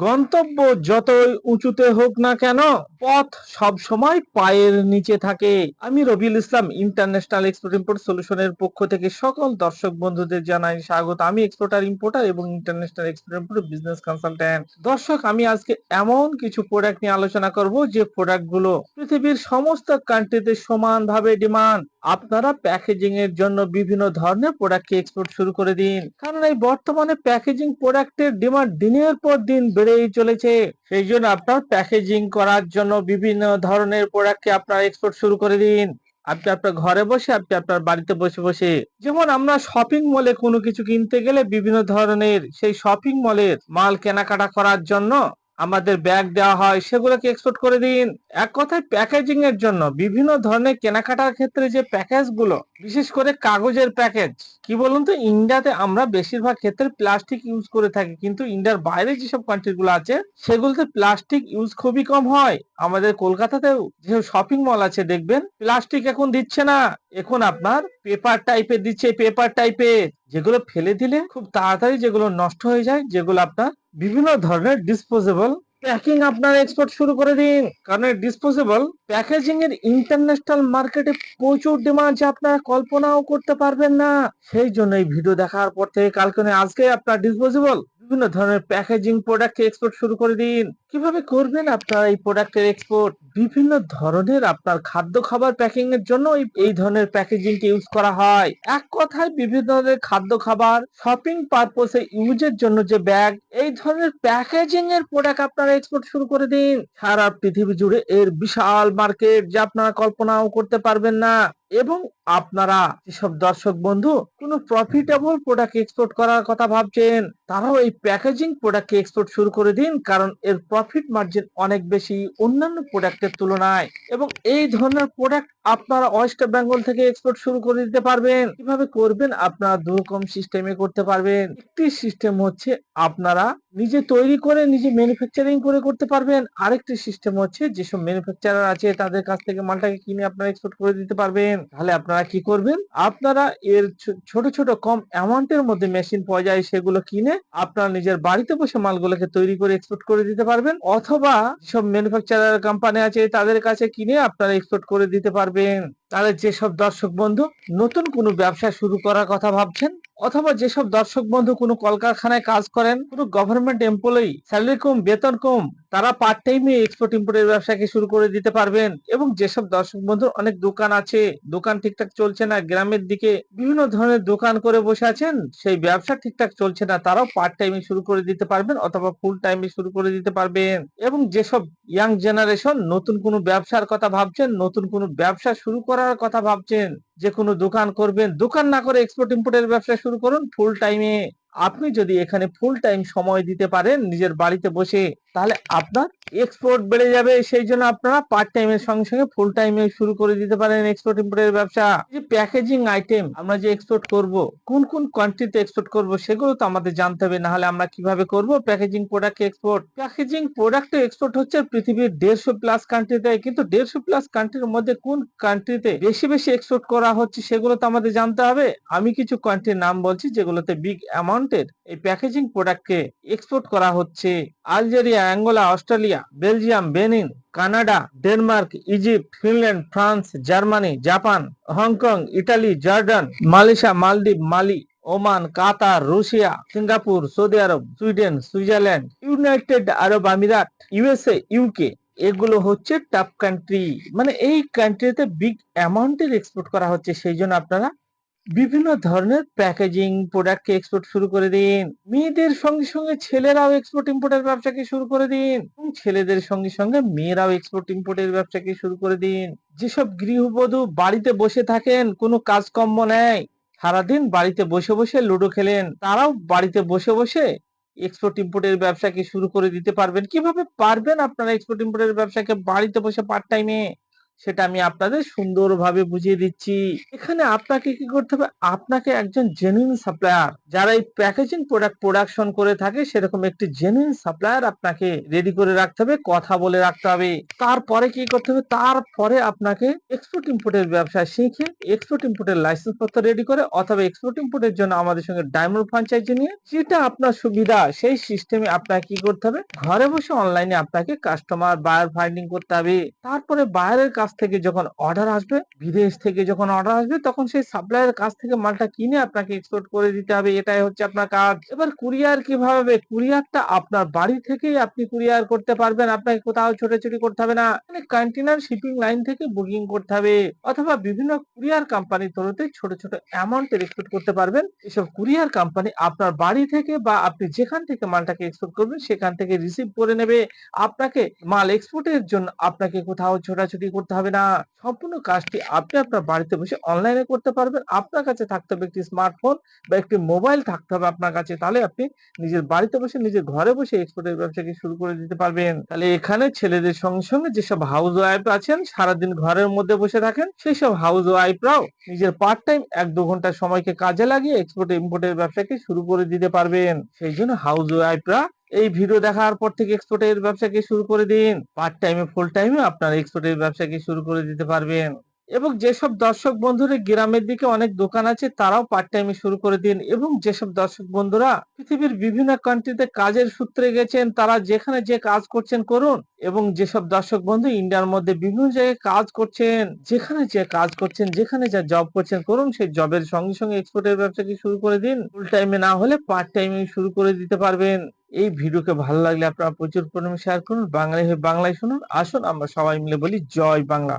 গন্তব্য যতই উঁচুতে হোক না কেন, পথ সব সময় পায়ের নিচে থাকে। আমি Rabiul Islam international export import সলিউশনের পক্ষ থেকে সকল দর্শক বন্ধুদের জানাই স্বাগত। আমি এক্সপোর্টার, ইম্পোর্টার এবং international export import business consultant. দর্শক, আমি আজকে এমন কিছু প্রোডাক্ট নিয়ে আলোচনা করব যে প্রোডাক্টগুলো পৃথিবীর সমস্ত কান্ট্রিতে সমানভাবে ডিমান্ড আপনারা প্যাকেজিং এর জন্য বিভিন্ন ধরনের প্রোডাক্টকে এক্সপোর্ট শুরু করে দিন। কারণ এই বর্তমানে প্যাকেজিং প্রোডাক্টের ডিমান্ড দিনের পর দিন বেড়েই চলেছে। সেই জন্য আপনার প্যাকেজিং করার জন্য বিভিন্ন ধরনের প্রোডাক্টকে আপনার এক্সপোর্ট শুরু করে দিন। আপনি আপনার ঘরে বসে, আপনি আপনার বাড়িতে বসে বসে। যেমন আমরা শপিং মলে কোনো কিছু কিনতে গেলে বিভিন্ন ধরনের সেই শপিং মলের মাল কেনাকাটা করার জন্য আমাদের ব্যাগ দেওয়া হয়, সেগুলোকে এক্সপোর্ট করে দিন। এক কথায় প্যাকেজিং এর জন্য বিভিন্ন ধরনের কেনাকাটার ক্ষেত্রে যে প্যাকেজগুলো, বিশেষ করে কাগজের প্যাকেজ কি বলুন তো? ইন্ডিয়াতে আমরা বেশিরভাগ ক্ষেত্রে প্লাস্টিক ইউজ করে থাকি, কিন্তু ইন্ডিয়ার বাইরে যেসব কান্ট্রি গুলো আছে, সেগুলোতে প্লাস্টিক ইউজ খুবই কম হয়। আমাদের কলকাতাতেও যে শপিং মল আছে, দেখবেন? প্লাস্টিক এখন দিচ্ছে না। এখন আপনার পেপার টাইপের দিচ্ছে পেপার টাইপের যেগুলো ফেলে দিলে খুব তাড়াতাড়ি যেগুলো নষ্ট হয়ে যায়, যেগুলো আপনার বিভিন্ন ধরনের ডিসপোজেবল প্যাকিং আপনার এক্সপোর্ট শুরু করে দিন। কারণ ডিসপোজেবল প্যাকেজিং এর ইন্টারন্যাশনাল মার্কেটে প্রচুর ডিমান্ড যে আপনারা কল্পনাও করতে পারবেন না। সেই জন্য এই ভিডিও দেখার পর থেকে কালকে আজকে আপনার ডিসপোজেবল বিভিন্ন ধরনের প্যাকেজিং প্রোডাক্ট এক্সপোর্ট শুরু করে দিন। কীভাবে করবেন আপনার এই প্রোডাক্টের এক্সপোর্ট বিভিন্ন ধরনের আপনার খাদ্য খাবার প্যাকিং এর জন্য এই- ধরনের প্যাকেজিং কে ইউজ করা হয়। এক কথায় বিভিন্ন ধরনের খাদ্য খাবার শপিং পারপোসে ইউজের জন্য যে ব্যাগ এই ধরনের প্যাকেজিং এর প্রোডাক্ট আপনারা এক্সপোর্ট শুরু করে দিন। সারা পৃথিবী জুড়ে এর বিশাল মার্কেট যা আপনারা কল্পনাও করতে পারবেন না। এবং আপনারা যেসব দর্শক বন্ধু, কোনো প্রফিটেবল প্রোডাক্ট এক্সপোর্ট করার কথা ভাবছেন, তারাও এই প্যাকেজিং প্রোডাক্টকে এক্সপোর্ট শুরু করে দিন, কারণ এর প্রফিট মার্জিন অনেক বেশি অন্যান্য প্রোডাক্টের তুলনায়। এবং এই ধরনের প্রোডাক্ট আপনারা ওয়েস্ট বেঙ্গল থেকে এক্সপোর্ট শুরু করে দিতে পারবেন। কীভাবে করবেন আপনারা দুরকম সিস্টেমে করতে পারবেন। একটি সিস্টেম হচ্ছে আপনারা নিজে তৈরি করে, নিজে ম্যানুফ্যাকচারিং করে করতে পারবেন। আরেকটি সিস্টেম হচ্ছে, যেসব ম্যানুফ্যাকচারার আছে, তাদের কাছ থেকে মালটাকে কিনে আপনারা এক্সপোর্ট করে দিতে পারবেন। তাহলে আপনারা কি করবেন? আপনারা এর ছোট ছোট, কম অ্যামাউন্টের মধ্যে মেশিন পাওয়া যায়, সেগুলো কিনে আপনারা নিজের বাড়িতে বসে মালগুলোকে তৈরি করে এক্সপোর্ট করে দিতে পারবেন। অথবা সব ম্যানুফ্যাকচারার কোম্পানি আছে, তাদের কাছে কিনে আপনারা এক্সপোর্ট করে দিতে পারবেন। তাহলে যেসব দর্শক বন্ধু নতুন কোনো ব্যবসা শুরু করার কথা ভাবছেন, অথবা যেসব দর্শক বন্ধু কোনো কলকারখানায় কাজ করেন, কোনো গভর্নমেন্ট এমপ্লয়ি স্যালারি কম, বেতন কম, তারা পার্ট টাইমে এক্সপোর্ট ইম্পোর্টের ব্যবসাকে শুরু করে দিতে পারবেন। এবং যেসব দর্শক বন্ধুর অনেক দোকান আছে, দোকান ঠিকঠাক চলছে না, গ্রামের দিকে বিভিন্ন ধরনের দোকান করে বসে আছেন, সেই ব্যবসা ঠিকঠাক চলছে না, তারাও পার্ট টাইমে শুরু করে দিতে পারবেন, অথবা ফুল টাইমে শুরু করে দিতে পারবেন। এবং যেসব ইয়াং জেনারেশন নতুন কোনো ব্যবসার কথা ভাবছেন, নতুন কোনো ব্যবসা শুরু করার কথা ভাবছেন যে কোনো দোকান করবেন, দোকান না করে এক্সপোর্ট ইম্পোর্টের ব্যবসা শুরু করুন ফুল টাইমে আপনি যদি এখানে ফুল টাইম সময় দিতে পারেন, নিজের বাড়িতে বসে তাহলে আপনার এক্সপোর্ট বেড়ে যাবে, সেই জন্য আপনারা পার্ট টাইমের সঙ্গে সঙ্গে ফুল টাইমে শুরু করে দিতে পারেন এক্সপোর্ট ইম্পোর্টের ব্যবসা। যে প্যাকেজিং আইটেম আমরা যে এক্সপোর্ট করব, কোন কোন কান্ট্রিতে এক্সপোর্ট করব সেগুলো তো আমাদের জানতে হবে না হলে আমরা কীভাবে করব packaging product export packaging product export হচ্ছে পৃথিবীর দেড়শো প্লাস কান্ট্রিতে কিন্তু দেড়শো প্লাস কান্ট্রির মধ্যে কোন কান্ট্রিতে বেশি বেশি এক্সপোর্ট করা হচ্ছে সেগুলো তো আমাদের জানতে হবে। আমি কিছু কান্ট্রির নাম বলছি যেগুলোতে বিগ অ্যামাউন্টের এই প্যাকেজিং প্রোডাক্টকে এক্সপোর্ট করা হচ্ছে। Algeria Angola, Australia, Belgium, Benin, Canada, Denmark, Egypt, Finland, France, Germany, Japan, Hong Kong, Italy, Jordan, Malaysia, মালদ্বীপ, Mali, Oman, Qatar, Russia, Singapore, Saudi Arab, Sweden, Switzerland, United Arab Emirates, USA, UK, এগুলো হচ্ছে top country মানে এই কান্ট্রিতে big অ্যামাউন্টের export করা হচ্ছে, সেই জন্য আপনারা বিভিন্ন ধরনের প্যাকেজিং প্রোডাক্টকে এক্সপোর্ট শুরু করে দিন। মেয়েদের সঙ্গে সঙ্গে ছেলেরাও এক্সপোর্ট ইম্পোর্টের ব্যবসাকে শুরু করে দিন। ছেলেদের সঙ্গে সঙ্গে মেয়েরাও এক্সপোর্ট ইম্পোর্টের ব্যবসাকে শুরু করে দিন। যেসব গৃহবধূ বাড়িতে বসে থাকেন, কোনো কাজকর্ম নেই। সারাদিন বাড়িতে বসে বসে লুডো খেলেন। তারাও বাড়িতে বসে বসে এক্সপোর্ট ইম্পোর্টের ব্যবসাকে শুরু করে দিতে পারবেন। কীভাবে পারবেন আপনারা এক্সপোর্ট ইম্পোর্টের ব্যবসাকে বাড়িতে বসে পার্ট টাইমে সেটা আমি আপনাদের সুন্দরভাবে বুঝিয়ে দিচ্ছি। এখানে আপনাকে কি করতে হবে? আপনাকে একজন জেনুইন সাপ্লায়ার যারা এই প্যাকেজিং প্রোডাক্ট প্রোডাকশন করে থাকে, সেরকম একটি জেনুইন সাপ্লায়ার আপনাকে রেডি করে রাখতে হবে, কথা বলে রাখতে হবে। তারপরে কি করতে হবে? তারপরে আপনাকে এক্সপোর্ট ইম্পোর্টের ব্যবসা শিখে এক্সপোর্ট ইম্পোর্টের লাইসেন্স পত্র রেডি করে, অথবা এক্সপোর্ট ইম্পোর্টের জন্য আমাদের সঙ্গে ডায়মন্ড ফ্রাঞ্চাইজি নিয়ে, যেটা আপনার সুবিধা, সেই সিস্টেমে আপনাকে কি করতে হবে? ঘরে বসে অনলাইনে আপনাকে কাস্টমার বায়ার ফাইন্ডিং করতে হবে। তারপরে বায়ারের কাছ থেকে যখন অর্ডার আসবে, বিদেশ থেকে যখন অর্ডার আসবে, তখন সেই সাপ্লায়ারের কাছ থেকে মালটা কিনে আপনাকে এক্সপোর্ট করে দিতে হবে। এটাই হচ্ছে আপনার কাজ। এবার কুরিয়ার কীভাবে কুরিয়ারটা আপনার বাড়ি থেকেই আপনি কুরিয়ার করতে পারবেন। আপনাকে কোথাও ছোটাছুটি করতে হবে না। মানে কন্টেনার শিপিং লাইন থেকে বুকিং করতে হবে। অথবা বিভিন্ন কুরিয়ার কোম্পানির থ্রুতে ছোট ছোট অ্যামাউন্টের এক্সপোর্ট করতে পারবেন। এসব কুরিয়ার কোম্পানি আপনার বাড়ি থেকে বা আপনি যেখান থেকে মালটাকে এক্সপোর্ট করবেন, সেখান থেকে রিসিভ করে নেবে। আপনাকে মাল এক্সপোর্টের জন্য আপনাকে কোথাও ছোটাছুটি করতে হবে না। সম্পূর্ণ কাজটি আপনি আপনার বাড়িতে বসে অনলাইনে করতে পারবেন। আপনার কাছে থাকতে হবে একটি স্মার্টফোন বা একটি মোবাইল থাকতে হবে আপনার কাছে। তাহলে আপনি নিজের বাড়িতে বসে, নিজের ঘরে বসে এক্সপোর্টের ব্যবসাকে শুরু করে দিতে পারবেন। তাহলে এখানে ছেলেদের সঙ্গে সঙ্গে যেসব হাউস ওয়াইফ আছেন, সারাদিন ঘরের মধ্যে বসে থাকেন সেই সব হাউস ওয়াইফরাও নিজের পার্ট টাইম এক দু ঘণ্টা সময়কে কাজে লাগিয়ে এক্সপোর্ট ইম্পোর্টের ব্যবসাকে শুরু করে দিতে পারবেন। সেই জন্য হাউস ওয়াইফরা এই ভিডিও দেখার পর থেকে এক্সপোর্টের ব্যবসাকে শুরু করে দিন? পার্ট টাইমে ফুল টাইমে আপনার এক্সপোর্টের ব্যবসাকে শুরু করে দিতে পারবেন? এবং যেসব দর্শক বন্ধুরা গ্রামের দিকে অনেক দোকান আছে, তারাও পার্ট টাইমে শুরু করে দিন। এবং যেসব দর্শক বন্ধুরা পৃথিবীর বিভিন্ন কান্ট্রিতে কাজের সূত্রে গেছেন, তারা যেখানে যে কাজ করছেন করুন। এবং যেসব দর্শক বন্ধু ইন্ডিয়ার মধ্যে বিভিন্ন জায়গায় কাজ করছেন, যেখানে যে কাজ করছেন, যেখানে যা জব করছেন, করুন, সেই জবের সঙ্গে সঙ্গে এক্সপোর্টের ব্যবসাকে শুরু করে দিন। ফুল টাইমে না হলে পার্ট টাইমে শুরু করে দিতে পারবেন। এই ভিডিওকে ভালো লাগলে আপনারা প্রচুর পরিমাণে শেয়ার করুন। বাংলায় হয়ে বাংলায় শুনুন। আসুন, আমরা সবাই মিলে বলি জয় বাংলা।